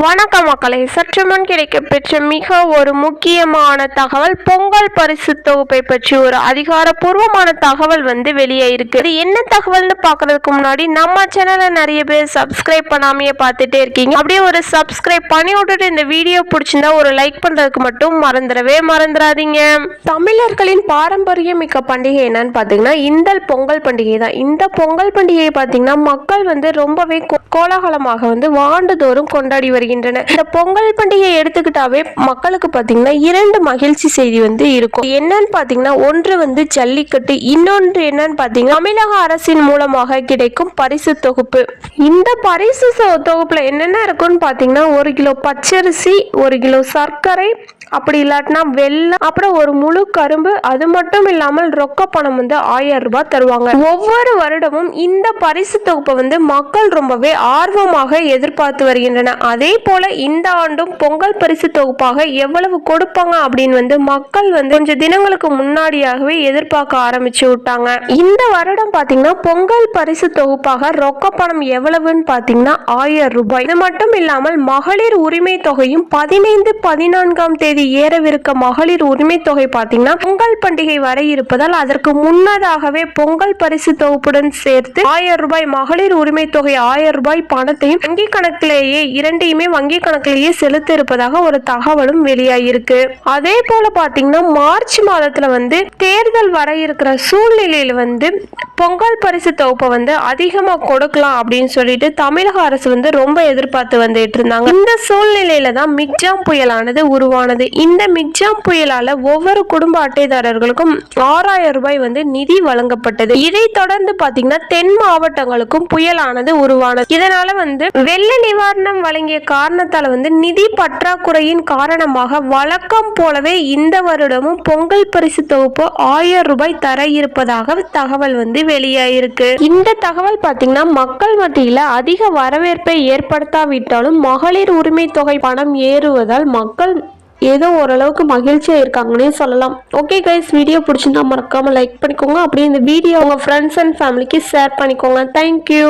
வணக்கம் மக்களை. சற்று முன் கிடைக்கப்பெற்ற மிக ஒரு முக்கியமான தகவல் பொங்கல் பரிசு தொகுப்பை பற்றி ஒரு அதிகாரப்பூர்வமான தகவல் வந்து வெளியே இருக்கு. இது என்ன தகவல்னு பார்க்கறதுக்கு முன்னாடி நம்ம சேனலை நிறைய பேர் சப்ஸ்கிரைப் பண்ணாமையே பார்த்துட்டே இருக்கீங்க. அப்படியே ஒரு சப்ஸ்கிரைப் பண்ணி விட்டுட்டு இந்த வீடியோ பிடிச்சிருந்தா ஒரு லைக் பண்றதுக்கு மட்டும் மறந்துடவே மறந்துடாதீங்க. தமிழர்களின் பாரம்பரியமிக்க பண்டிகை என்னன்னு பாத்தீங்கன்னா இந்த பொங்கல் பண்டிகை தான். இந்த பொங்கல் பண்டிகையை பார்த்தீங்கன்னா மக்கள் வந்து ரொம்பவே கோ- கோலாகலமாக வந்து ஆண்டுதோறும் கொண்டாடி வருகின்றன. இந்த பொங்கல் பண்டிகையை எடுத்துக்கிட்டாவே மக்களுக்கு பார்த்தீங்கன்னா இரண்டு மகிழ்ச்சி செய்தி வந்து இருக்கும். என்னன்னு பார்த்தீங்கன்னா ஒன்று வந்து ஜல்லிக்கட்டு இன்னொன்று என்னன்னு பார்த்தீங்கன்னா தமிழக அரசின் மூலமாக கிடைக்கும் பரிசு தொகுப்பு. இந்த பரிசு தொகுப்புல என்னென்ன இருக்குன்னு பார்த்தீங்கன்னா ஒரு கிலோ பச்சரிசி ஒரு கிலோ சர்க்கரை அப்படி இல்லாட்டினா வெள்ளம் அப்புறம் ஒரு முழு கரும்பு அது மட்டும் இல்லாமல் ரொக்க பணம் வந்து ஆயிரம் ரூபாய் தருவாங்க. ஒவ்வொரு வருடமும் இந்த பரிசு தொகுப்பை வந்து மக்கள் ரொம்பவே ஆர்வமாக எதிர்பார்த்து வருகின்றன. அதே போல இந்த ஆண்டும் பொங்கல் பரிசு தொகுப்பாக எவ்வளவு கொடுப்பாங்க அப்படின்னு வந்து மக்கள் வந்து கொஞ்சம் தினங்களுக்கு முன்னாடியாகவே எதிர்பார்க்க ஆரம்பிச்சு விட்டாங்க. இந்த வருடம் பாத்தீங்கன்னா பொங்கல் பரிசு தொகுப்பாக ரொக்க பணம் எவ்வளவுன்னு பாத்தீங்கன்னா ஆயிரம் ரூபாய். இது மட்டும் இல்லாமல் மகளிர் உரிமை தொகையும் பதினைந்து பதினான்காம் தேதி ஏறவிருக்க மகளிர் உரிமை தொகை பாத்தீங்கன்னா பொங்கல் பண்டிகை வர இருப்பதால் அதற்கு முன்னதாகவே பொங்கல் பரிசு தொகுப்புடன் சேர்த்து ஆயிரம் ரூபாய் மகளிர் உரிமை தொகை ஆயிரம் ரூபாய் பணத்தையும் வங்கி கணக்கிலேயே இரண்டையுமே வங்கி கணக்கிலேயே செலுத்த இருப்பதாக ஒரு தகவலும் வெளியாயிருக்கு. அதே போல பாத்தீங்கன்னா மார்ச் மாதத்துல வந்து தேர்தல் வர இருக்கிற சூழ்நிலையில வந்து பொங்கல் பரிசு தொகுப்பை வந்து அதிகமா கொடுக்கலாம் அப்படின்னு சொல்லிட்டு தமிழக அரசு வந்து ரொம்ப எதிர்பார்த்து வந்துட்டு இருந்தாங்க. இந்த சூழ்நிலையில தான் மிக்ஜாம் புயலானது உருவானது. இந்த மிக்ஜாம் புயலால ஒவ்வொரு குடும்ப அட்டைதாரர்களுக்கும் ஆறாயிரம் ரூபாய் வந்து நிதி வழங்கப்பட்டது. இதை தொடர்ந்து பாத்தீங்கன்னா தென் மாவட்டங்களுக்கும் புயலானது உருவானது. இதனால வந்து வெள்ள நிவாரணம் வழங்கிய காரணத்தால வந்து நிதி பற்றாக்குறையின் காரணமாக வழக்கம் போலவே இந்த வருடமும் பொங்கல் பரிசு தொகுப்பு ஆயிரம் ரூபாய் தர இருப்பதாக தகவல் வந்து வெளியாயிருக்கு. இந்த தகவல் பாத்தீங்கன்னா மக்கள் மத்தியில அதிக வரவேற்பை ஏற்படுத்தாவிட்டாலும் மகளிர் உரிமை தொகை பணம் ஏறுவதால் மக்கள் ஏதோ ஓரளவுக்கு மகிழ்ச்சியாக இருக்காங்கன்னே சொல்லலாம். ஓகே கைஸ் வீடியோ பிடிச்சிருந்தா மறக்காமல் லைக் பண்ணிக்கோங்க. அப்படியே இந்த வீடியோ உங்கள் ஃப்ரெண்ட்ஸ் அண்ட் ஃபேமிலிக்கு ஷேர் பண்ணிக்கோங்க. Thank you